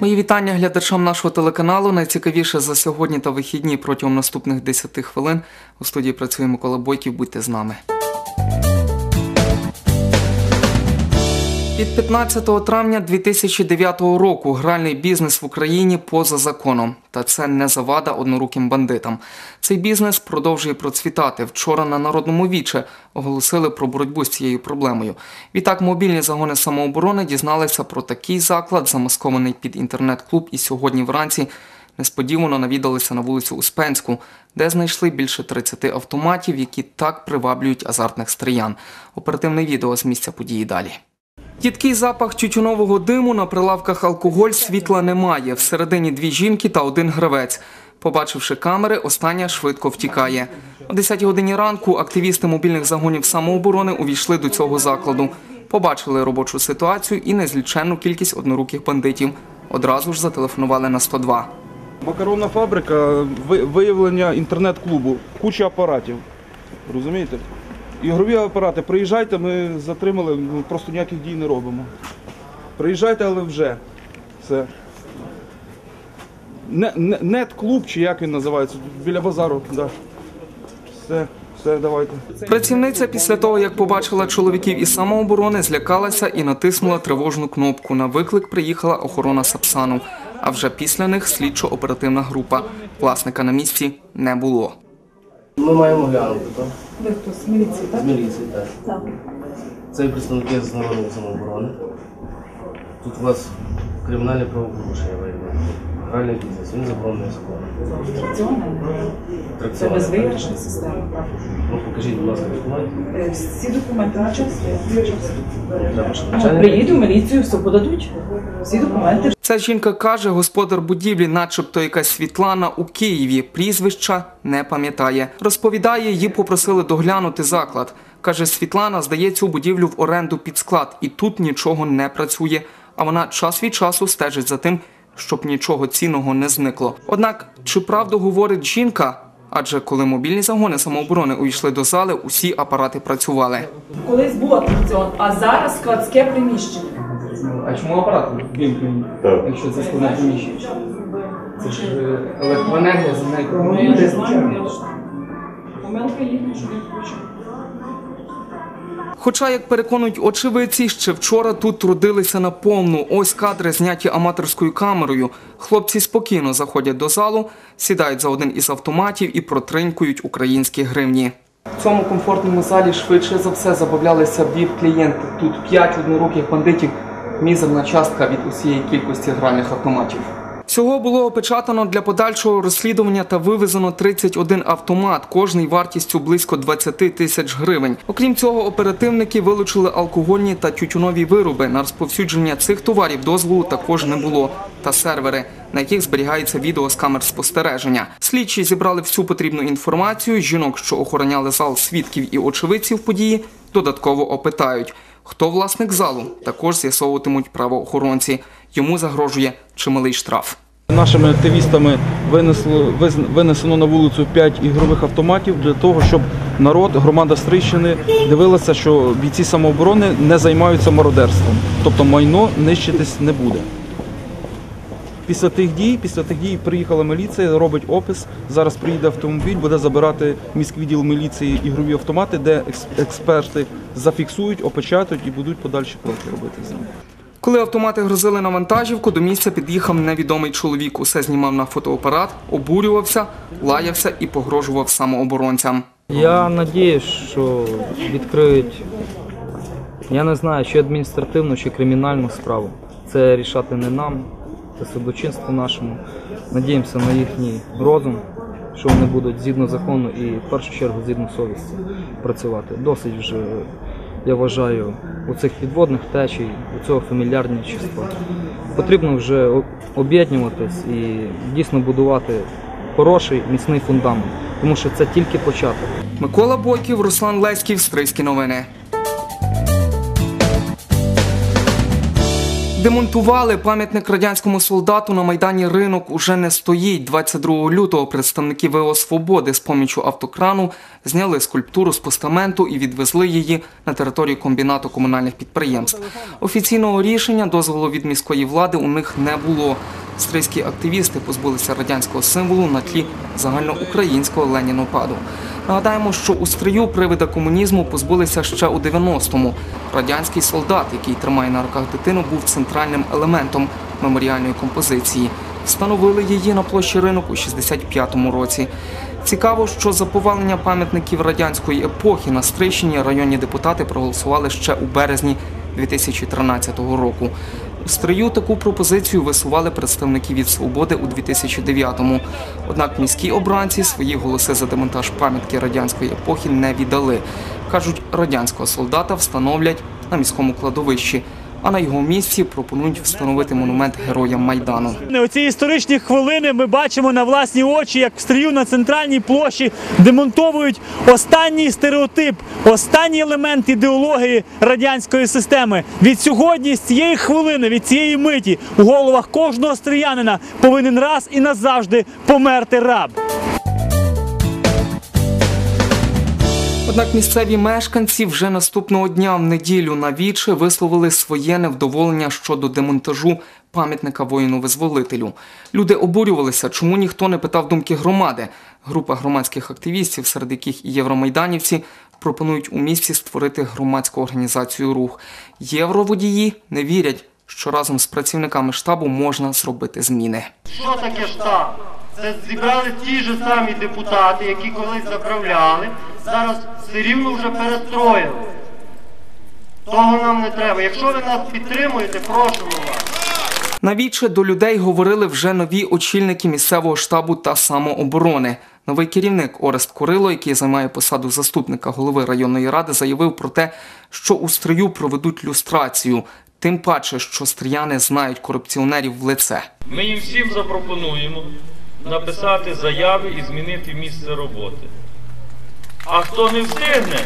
Мої вітання глядачам нашого телеканалу. Найцікавіше за сьогодні та вихідні протягом наступних 10 хвилин. У студії працює Микола Бойків. Будьте з нами. Від 15 травня 2009 року гральний бізнес в Україні поза законом. Та це не завада одноруким бандитам. Цей бізнес продовжує процвітати. Вчора на народному віче оголосили про боротьбу з цією проблемою. Відтак мобільні загони самооборони дізналися про такий заклад, замаскований під інтернет-клуб, і сьогодні вранці несподівано навідалися на вулицю Успенську, де знайшли більше 30 автоматів, які так приваблюють азартних стріян. Оперативне відео з місця події далі. Їдкий запах тютюнового диму на прилавках алкоголь світла немає. Всередині дві жінки та один гравець. Побачивши камери, остання швидко втікає. О 10 годині ранку активісти мобільних загонів самооборони увійшли до цього закладу. Побачили робочу ситуацію і незліченну кількість одноруких бандитів. Одразу ж зателефонували на 102. Макаронна фабрика, ви- виявлення інтернет-клубу, куча апаратів. Розумієте? Ігрові апарати, приїжджайте, ми затримали, ми просто ніяких дій не робимо. Приїжджайте, але вже. Все. Не, не, нет-клуб, чи як він називається, біля базару. Да. Все, все, давайте. Працівниця після того, як побачила чоловіків із самооборони, злякалася і натиснула тривожну кнопку. На виклик приїхала охорона Сапсану. А вже після них слідчо-оперативна група. Власника на місці не було. Ми маємо глянути, так? Ви хто з міліції, так? З міліції, так. Так. Це представники з народної самооборони. Тут у вас кримінальне правопорушення Гральний бізнес, він заборонений законом. Атракціони. Це безвиявочна система. Ну, покажіть, будь ласка, документи. Е, Всі документи на час є. Ну, Приїду міліцію, все подадуть. Всі документи. Ця жінка каже, господар будівлі, начебто якась Світлана у Києві. Прізвища не пам'ятає. Розповідає, її попросили доглянути заклад. Каже, Світлана здає цю будівлю в оренду під склад, і тут нічого не працює. А вона час від часу стежить за тим, щоб нічого цінного не зникло. Однак, чи правду говорить жінка? Адже коли мобільні загони самооборони увійшли до зали, усі апарати працювали. Колись був атракціон, а зараз складське приміщення. А чому апарат вімкнені, якщо це складне приміщення? Це ж електроенергія, за нею Помилка їхня, що не включено. Хоча, як переконують очевидці, ще вчора тут трудилися на повну. Ось кадри зняті аматорською камерою. Хлопці спокійно заходять до залу, сідають за один із автоматів і протринькують українські гривні. В цьому комфортному залі швидше за все забавлялися віп-клієнти. Тут п'ять одноруких бандитів, мізерна частка від усієї кількості гральних автоматів. Всього було опечатано для подальшого розслідування та вивезено 31 автомат, кожний вартістю близько 20 тисяч гривень. Окрім цього, оперативники вилучили алкогольні та тютюнові вироби. На розповсюдження цих товарів дозволу також не було. Та сервери, на яких зберігається відео з камер спостереження. Слідчі зібрали всю потрібну інформацію. Жінок, що охороняли зал свідків і очевидців події, додатково опитають. Хто власник залу, також з'ясовуватимуть правоохоронці. Йому загрожує чималий штраф. Нашими активістами винесло, винесено на вулицю 5 ігрових автоматів для того, щоб народ, громада Стрищини дивилася, що бійці самооборони не займаються мародерством. Тобто майно нищитись не буде. Після тих дій, після тих дій приїхала міліція, робить опис. Зараз приїде автомобіль, буде забирати міськвідділ міліції ігрові автомати, де експерти зафіксують, опечатають і будуть подальші кроки робити з ними. Коли автомати грозили на вантажівку, до місця під'їхав невідомий чоловік. Усе знімав на фотоапарат, обурювався, лаявся і погрожував самооборонцям. Я надіюсь, що відкриють, я не знаю, чи адміністративну, чи кримінальну справу. Це рішати не нам, це судочинство нашому. Надіємося на їхній розум, що вони будуть згідно закону і в першу чергу згідно совісті працювати. Досить вже, я вважаю, у цих підводних течій, у цього фамільярничества. Потрібно вже об'єднуватись і дійсно будувати хороший міцний фундамент, тому що це тільки початок. Микола Бойків, Руслан Леськів, Стрийські новини. Демонтували пам'ятник радянському солдату на майдані ринок уже не стоїть. 22 лютого представники ВО Свободи з помічю автокрану зняли скульптуру з постаменту і відвезли її на територію комбінату комунальних підприємств. Офіційного рішення дозволу від міської влади у них не було. Стрийські активісти позбулися радянського символу на тлі загальноукраїнського ленінопаду. Нагадаємо, що у стрию привида комунізму позбулися ще у 90-му. Радянський солдат, який тримає на руках дитину, був центральним елементом меморіальної композиції. Встановили її на площі ринок у 65-му році. Цікаво, що за повалення пам'ятників радянської епохи на Стрийщині районні депутати проголосували ще у березні 2013 року. У стрию таку пропозицію висували представники від свободи у 2009-му. Однак міські обранці свої голоси за демонтаж пам'ятки радянської епохи не віддали. кажуть, радянського солдата встановлять на міському кладовищі, а на його місці пропонують встановити монумент героям майдану. Оці історичні хвилини ми бачимо на власні очі, як в стрію на центральній площі демонтовують останній стереотип, останній елемент ідеології радянської системи. Від сьогодні, з цієї хвилини, від цієї миті, у головах кожного стріянина повинен раз і назавжди померти раб. Однак місцеві мешканці вже наступного дня в неділю на віче висловили своє невдоволення щодо демонтажу пам'ятника воїну-визволителю. Люди обурювалися, чому ніхто не питав думки громади. Група громадських активістів, серед яких і євромайданівці, пропонують у місті створити громадську організацію рух. Євроводії не вірять, що разом з працівниками штабу можна зробити зміни. Що таке штаб? Це зібрали ті ж самі депутати, які колись заправляли, зараз все рівно вже перестроїли. Того нам не треба. Якщо ви нас підтримуєте, просимо вас. Навіче до людей говорили вже нові очільники місцевого штабу та самооборони. Новий керівник Орест Курило, який займає посаду заступника голови районної ради, заявив про те, що у стрию проведуть люстрацію. Тим паче, що стріяни знають корупціонерів в лице. Ми їм всім запропонуємо написати заяви і змінити місце роботи. А хто не встигне,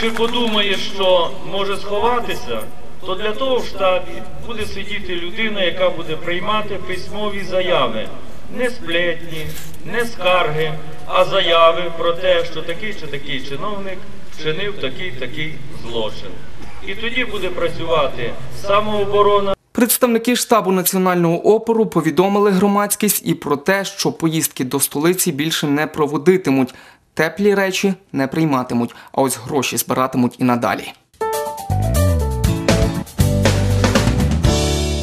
чи подумає, що може сховатися, то для того в штабі буде сидіти людина, яка буде приймати письмові заяви. Не сплетні, не скарги, а заяви про те, що такий чи такий чиновник вчинив такий такий злочин. І тоді буде працювати самооборона. Представники штабу національного опору повідомили громадськість і про те, що поїздки до столиці більше не проводитимуть, теплі речі не прийматимуть, а ось гроші збиратимуть і надалі.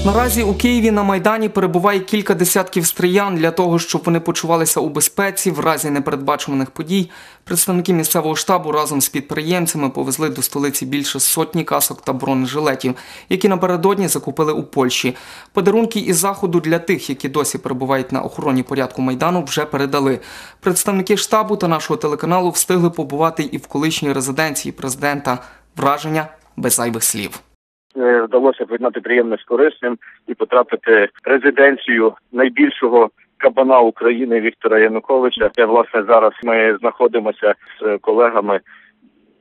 Наразі у Києві на Майдані перебуває кілька десятків стріян для того, щоб вони почувалися у безпеці в разі непередбачуваних подій. Представники місцевого штабу разом з підприємцями повезли до столиці більше сотні касок та бронежилетів, які напередодні закупили у Польщі. Подарунки із заходу для тих, які досі перебувають на охороні порядку майдану, вже передали. Представники штабу та нашого телеканалу встигли побувати і в колишній резиденції президента. Враження без зайвих слів. Е, вдалося поєднати приємне з корисним і потрапити в резиденцію найбільшого кабана України Віктора Януковича. Де власне зараз ми знаходимося з колегами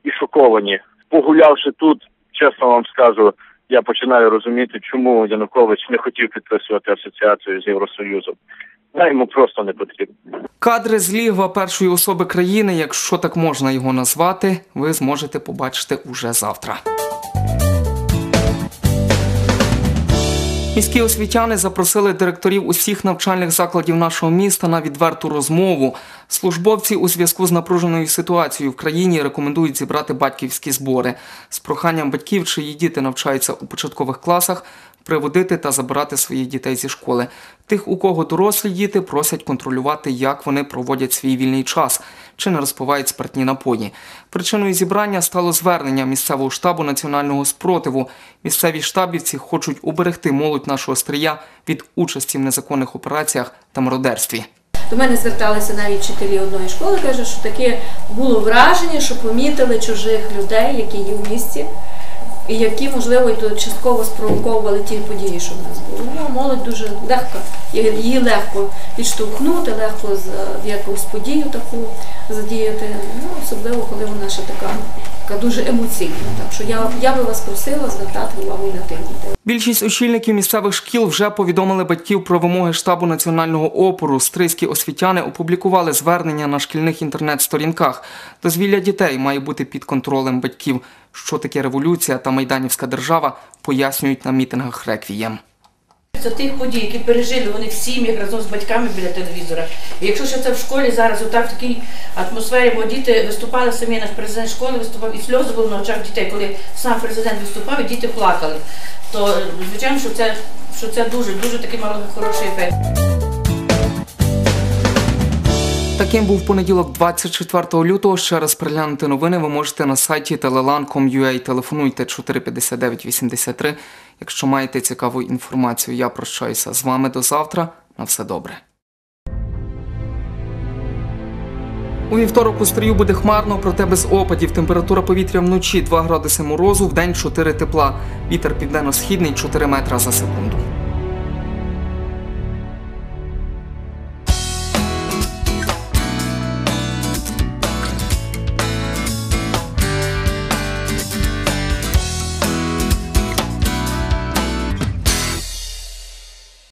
і шоковані. Погулявши тут, чесно вам скажу, я починаю розуміти, чому Янукович не хотів підписувати асоціацію з Євросоюзом. А йому просто не потрібно. Кадри з лігва першої особи країни, якщо так можна його назвати, ви зможете побачити уже завтра. Міські освітяни запросили директорів усіх навчальних закладів нашого міста на відверту розмову. Службовці у зв'язку з напруженою ситуацією в країні рекомендують зібрати батьківські збори з проханням батьків, чиї діти навчаються у початкових класах, приводити та забирати своїх дітей зі школи. Тих, у кого дорослі діти, просять контролювати, як вони проводять свій вільний час чи не розпивають спиртні напої. Причиною зібрання стало звернення місцевого штабу національного спротиву. Місцеві штабівці хочуть уберегти молодь нашого стрія від участі в незаконних операціях та мародерстві. До мене зверталися навіть вчителі одної школи, каже, що таке було враження, що помітили чужих людей, які є в місті, і які, можливо, частково спровоковували ті події, що в нас були. Ну, молодь дуже легко, її легко підштовхнути, легко в якусь подію таку задіяти, ну, особливо, коли вона ще така така дуже емоційна. Так що я, я би вас просила звертати увагу на тих дітей. Більшість очільників місцевих шкіл вже повідомили батьків про вимоги штабу національного опору. Стрийські освітяни опублікували звернення на шкільних інтернет-сторінках. Дозвілля дітей має бути під контролем батьків. Що таке революція та майданівська держава, пояснюють на мітингах реквієм. Це тих подій, які пережили вони в сім'ях разом з батьками біля телевізора. І якщо ще це в школі зараз, отак в такій атмосфері, бо діти виступали самі, наш президент школи виступав, і сльози були на очах дітей, коли сам президент виступав, і діти плакали. То звичайно, що це, що це дуже, дуже такий мало хороший ефект. Таким був понеділок, 24 лютого. Ще раз переглянути новини ви можете на сайті telelan.com.ua. Телефонуйте 459 83, якщо маєте цікаву інформацію. Я прощаюся з вами до завтра. На все добре. У вівторок у стрію буде хмарно, проте без опадів. Температура повітря вночі 2 градуси морозу, в день 4 тепла. Вітер південно-східний 4 метра за секунду.